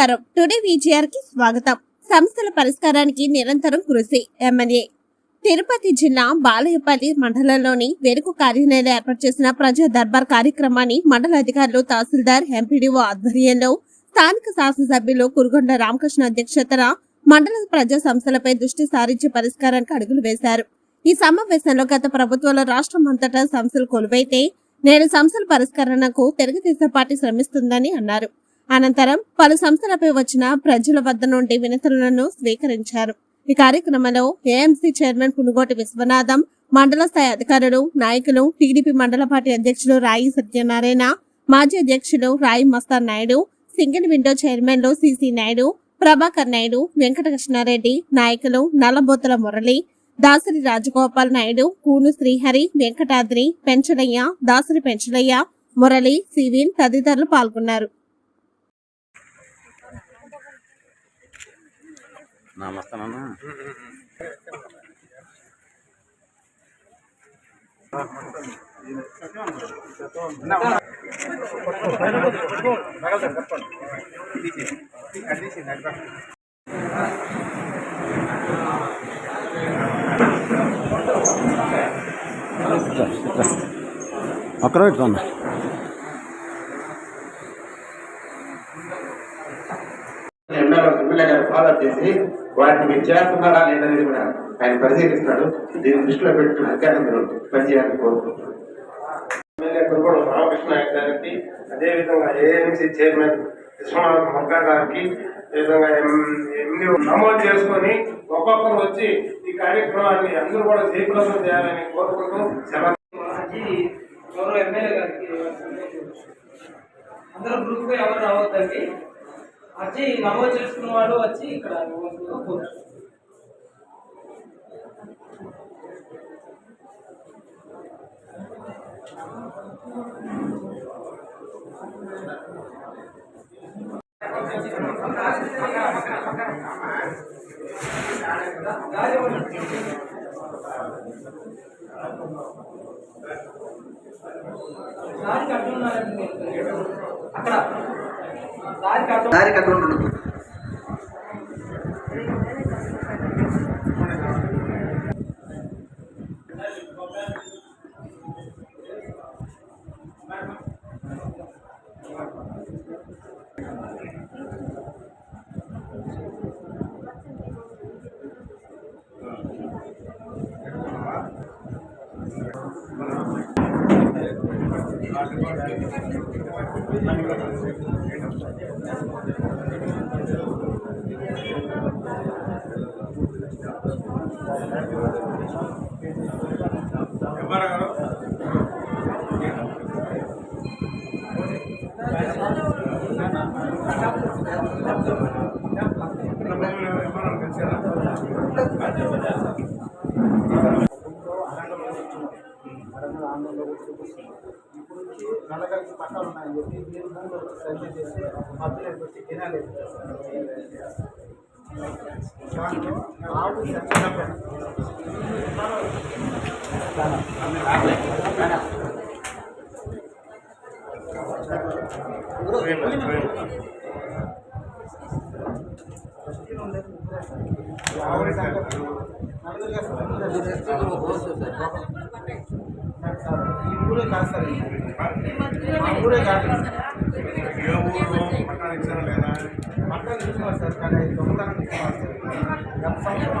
నమస్కారం. టుడే విజిఆర్కి స్వాగతం. సమస్యల పరిష్కారానికి నిరంతరం కృషి. ఎమ్మెల్యే. తిరుపతి జిల్లా బాలయపల్లి మండలంలోని వెలుగు కార్యాలయంలో ఏర్పాటు చేసిన ప్రజా దర్బార్ కార్యక్రమాన్ని మండల అధికారులు తహసీల్దార్ ఎంపీడీఓ ఆధ్వర్యంలో స్థానిక శాసనసభ్యులు కురుగొండ రామకృష్ణ అధ్యక్షతన మండల ప్రజా సంస్థలపై దృష్టి సారించి పరిష్కారానికి అడుగులు వేశారు. ఈ సమావేశంలో గత ప్రభుత్వంలో రాష్ట్రం అంతటా సంస్థలు కొలువైతే నేడు సంస్థల పరిష్కరణకు తెలుగుదేశం పార్టీ శ్రమిస్తుందని అన్నారు. అనంతరం పలు సంస్థలపై వచ్చిన ప్రజల వద్ద నుండి వినతులను స్వీకరించారు. ఈ కార్యక్రమంలో ఏఎంసీ చైర్మన్ పునుగోటి విశ్వనాథం మండల స్థాయి అధికారులు నాయకులు టీడీపీ మండల పార్టీ అధ్యక్షులు రాయి సత్యనారాయణ మాజీ అధ్యక్షులు రాయి మస్తాన్ నాయుడు సింగిల్ విండో చైర్మన్లు సిసి నాయుడు ప్రభాకర్ నాయుడు వెంకటకృష్ణారెడ్డి నాయకులు నల్లబోతుల మురళి దాసరి రాజగోపాల్ నాయుడు కూను శ్రీహరి వెంకటాద్రి పెంచలయ్య దాసరి పెంచలయ్య మురళి సివిన్ తదితరులు పాల్గొన్నారు. నమస్తేనన్నా. అక్కడ పెట్టుకోండి ఎమ్మెల్యే ఎమ్మెల్యే ఫాలో చేసి వాటిని మీరు చేస్తున్నారా లేదనేది కూడా ఆయన పరిశీలిస్తాడు దీన్ని దృష్టిలో పెట్టుకుని అధికారులు మీరు పనిచేయాలని కోరుకుంటున్నాను. రామకృష్ణ నాయక్ గారికి అదేవిధంగా ఏఎంసీ చైర్మన్ విశ్వనాథ్ మొగ్గా గారికి నమోదు చేసుకొని ఒక్కొక్కరు వచ్చి ఈ కార్యక్రమాన్ని అందరూ కూడా జయప్రదం చేయాలని కోరుకుంటూ గౌరవ ఎమ్మెల్యే గారికి అందరూ గ్రూప్ ఎవరు రావద్దండి? వచ్చి నమోదు చేసుకున్న వాళ్ళు వచ్చి ఇక్కడ ఇవ్వాల్సిందిగా కోరుతున్నాను. దారికి అడ్డు ఉన్నారండి దారికి అడ్డు. దారికి అక్కడ ఉండు ఇప్పుడు నుంచి నల్లగలిసి పట్టాలు ఉన్నాయని చెప్పి మీరు భూమిలో సర్వే చేసి మధ్యలో వచ్చి కెనాలు దాంట్లో ఆవు ఆవిడ ఆవుల సార్ ఈ ఊరే కాదు సార్. మా ఊరే కాదు ఏ ఊరు పట్టణానికి ఇచ్చారా లేదా పట్టాలు ఇస్తున్నారు సార్. కానీ అది దొంగతనం సార్ గత సంవత్సరం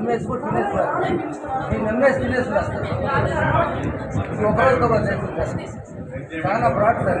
నేను. కూడా దిక్కులేదు సార్. మగ దిక్కులేదు. నమ్మేసుకుని తినేసుకోవాలి చాలా బ్రాడ్ సార్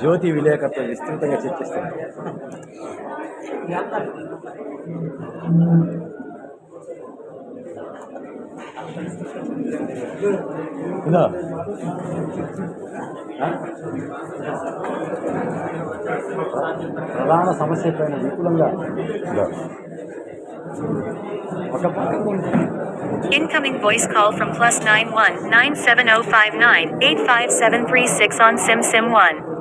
జ్యోతి విలేకరుతో విస్తృతంగా చర్చిస్తాను ప్రధాన సమస్య పైన విపులంగా Incoming voice call from plus plus nine one nine seven zero five nine eight five seven three six on SimSim Sim 1.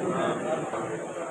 Amém.